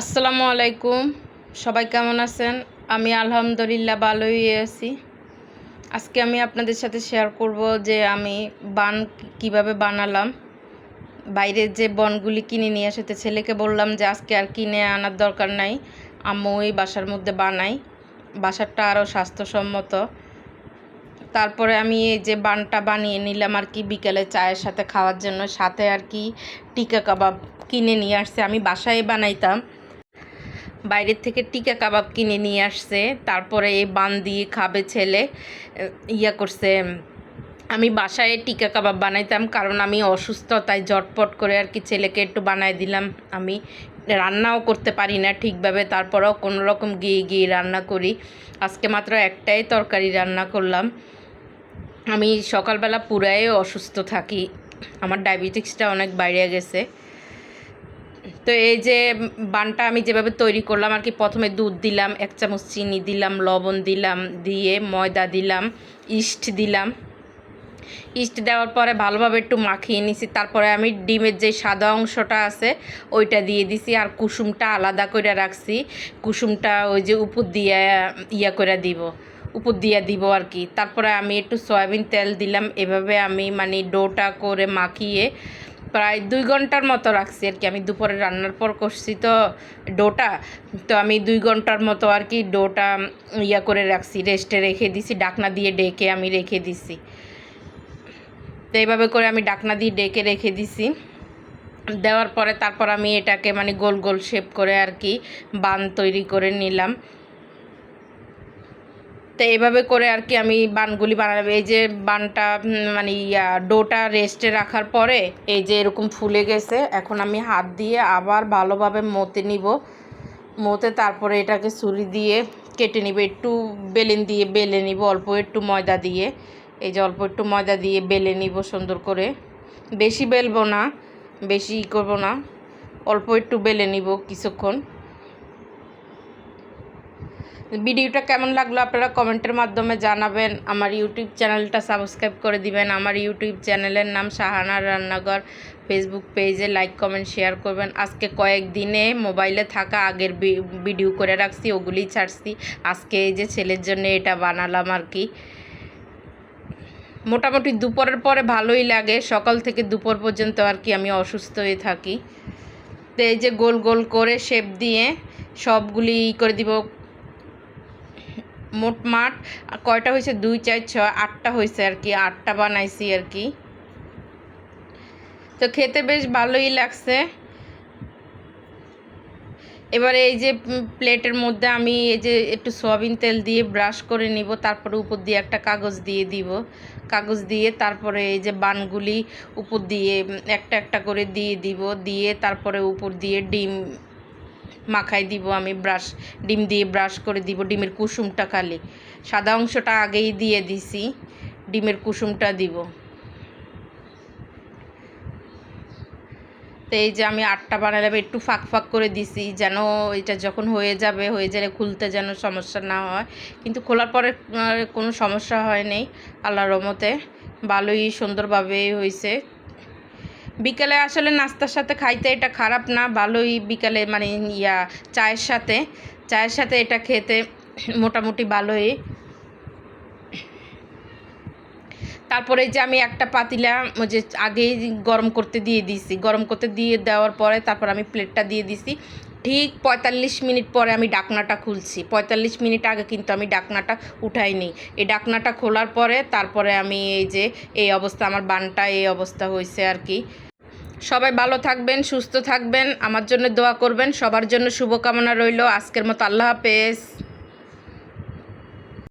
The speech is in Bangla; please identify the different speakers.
Speaker 1: আসসালামু আলাইকুম। সবাই কেমন আছেন? আমি আলহামদুলিল্লাহ ভালোই আছি। আজকে আমি আপনাদের সাথে শেয়ার করব যে আমি বান কীভাবে বানালাম। বাইরের যে বনগুলি কিনে নিয়ে আসতে ছেলেকে বললাম যে আজকে আর কিনে আনার দরকার নাই। আম্মু ওই বাসার মধ্যে বানাই। বাসারটা আরও স্বাস্থ্যসম্মত। তারপরে আমি এই যে বানটা বানিয়ে নিলাম আর কি বিকেলে চায়ের সাথে খাওয়ার জন্য, সাথে আর কি টিকা কাবাব কিনে নিয়ে আসছে। আমি বাসায় বানাইতাম। বাইরের থেকে টিকা কাবাব কিনে নিয়ে আসছে। তারপরে এই বান দিয়ে খাবে ছেলে ইয়া করছে আমি বাসায় টিকা কাবাব বানাইতাম কারণ আমি অসুস্থ, তাই জটপট করে আর কি ছেলেকে একটু বানাই দিলাম। আমি রান্নাও করতে পারি না ঠিকভাবে, তারপরেও কোনো রকম গিয়ে গিয়ে রান্না করি। আজকে মাত্র একটাই তরকারি রান্না করলাম। আমি সকালবেলা পুরাই অসুস্থ থাকি। আমার ডায়াবেটিক্সটা অনেক বাইরে গেছে। তো এই যে বানটা আমি যেভাবে তৈরি করলাম, আর কি প্রথমে দুধ দিলাম, এক চামচ চিনি দিলাম, লবণ দিলাম, দিয়ে ময়দা দিলাম, ইস্ট দিলাম। ইস্ট দেওয়ার পরে ভালোভাবে একটু মাখিয়ে নিছি। তারপরে আমি ডিমের যে সাদা অংশটা আছে, ওইটা দিয়ে দিছি, আর কুসুমটা আলাদা করে রাখছি। কুসুমটা ওই যে উপর দিয়ে, ইয়া করে দিব, উপর দিয়ে দিব আর কি। তারপরে আমি একটু সয়াবিন তেল দিলাম। এভাবে আমি মানে ডোটা করে মাখিয়ে প্রায় দুই ঘণ্টার মতো রাখছি আর কি। আমি দুপুরে রান্নার পর করছি তো ডোটা। তো আমি দুই ঘণ্টার মতো আর কি ডোটা ইয়া করে রাখছি, রেস্টে রেখে দিছি, ডাকনা দিয়ে ডেকে আমি রেখে দিছি। তো এইভাবে করে আমি ডাকনা দিয়ে ডেকে রেখে দিছি। দেওয়ার পরে তারপর আমি এটাকে মানে গোল গোল শেপ করে আর কি বান তৈরি করে নিলাম। তো এভাবে করে আর কি আমি বানগুলি বানাবো এই যে বানটা মানে ইয়া, ডোটা রেস্টে রাখার পরে এই যে এরকম ফুলে গেছে, এখন আমি হাত দিয়ে আবার ভালোভাবে মতে নিব। মতে তারপরে এটাকে ছুরি দিয়ে কেটে নিব, একটু বেলেন দিয়ে বেলে নিব, অল্প একটু ময়দা দিয়ে। এই যে অল্প একটু ময়দা দিয়ে বেলে নিব সুন্দর করে। বেশি বেলবো না, বেশি ই করব না, অল্প একটু বেলে নিব কিছুক্ষণ। ভিডিওটা কেমন লাগল আপনারা কমেন্টের মাধ্যমে জানাবেন। আমার ইউটিউব চ্যানেলটা সাবস্ক্রাইব করে দিবেন। আমার ইউটিউব চ্যানেলের নাম শাহানার রান্নাঘর। ফেসবুক পেজে লাইক কমেন্ট শেয়ার করবেন। আজকে কয়েকদিনে মোবাইলে থাকা আগের ভিডিও করে রাখছি ওগুলি ছাড়ছি। আজকে এই যে ছেলের জন্য এটা বানালাম আর কি। মোটামুটি দুপুরের পরে ভালোই লাগে। সকাল থেকে দুপুর পর্যন্ত আর কি আমি অসুস্থ হয়ে থাকি। তো এই যে গোল গোল করে শেপ দিয়ে সবগুলি করে দিব। মোটমাট কয়টা হয়েছে? দুই, চার, ছয়, আটটা হয়েছে আর কি, আটটা বানাইছি আর কি। তো খেতে বেশ ভালোই লাগছে। এবারে এই যে প্লেটের মধ্যে আমি এই যে একটু সয়াবিন তেল দিয়ে ব্রাশ করে নিব, তারপরে উপর দিয়ে একটা কাগজ দিয়ে দিব। কাগজ দিয়ে তারপরে এই যে বানগুলি উপর দিয়ে একটা একটা করে দিয়ে দিব, দিয়ে তারপরে উপর দিয়ে ডিম মাখাই দিব, আমি ব্রাশ ডিম দিয়ে ব্রাশ করে দিব ডিমের কুসুমটা খালি। সাদা অংশটা আগেই দিয়ে দিছি, ডিমের কুসুমটা দিব। তো এই যে আমি আটটা বানালাম, একটু ফাঁক ফাঁক করে দিছি, যেন এটা যখন হয়ে যাবে, হয়ে গেলে খুলতে যেন সমস্যা না হয়। কিন্তু খোলার পরে কোনো সমস্যা হয় নেই, আল্লাহর রহমতে। ভালোই সুন্দরভাবে হয়েছে। বিকেলে আসলে নাস্তার সাথে খাইতে এটা খারাপ না, ভালোই বিকালে মানে ইয়া, চায়ের সাথে। চায়ের সাথে এটা খেতে মোটামুটি ভালোই। তারপরে যে আমি একটা পাতিলা, ওই যে আগেই গরম করতে দিয়ে দিছি গরম করতে দিয়ে দেওয়ার পরে তারপর আমি প্লেটটা দিয়ে দিছি ঠিক পঁয়তাল্লিশ মিনিট পরে আমি ডাকনাটা খুলছি। পঁয়তাল্লিশ মিনিট আগে কিন্তু আমি ডাকনাটা উঠাইনি। এই ডাকনাটা খোলার পরে তারপরে আমি এই যে, এই অবস্থা, আমার বানটা এই অবস্থা হয়েছে আর কি। সবাই ভালো থাকবেন, সুস্থ থাকবেন, আমার জন্য দোয়া করবেন, সবার জন্য শুভকামনা রইল, আজকের মতো আল্লাহ হাফেজ।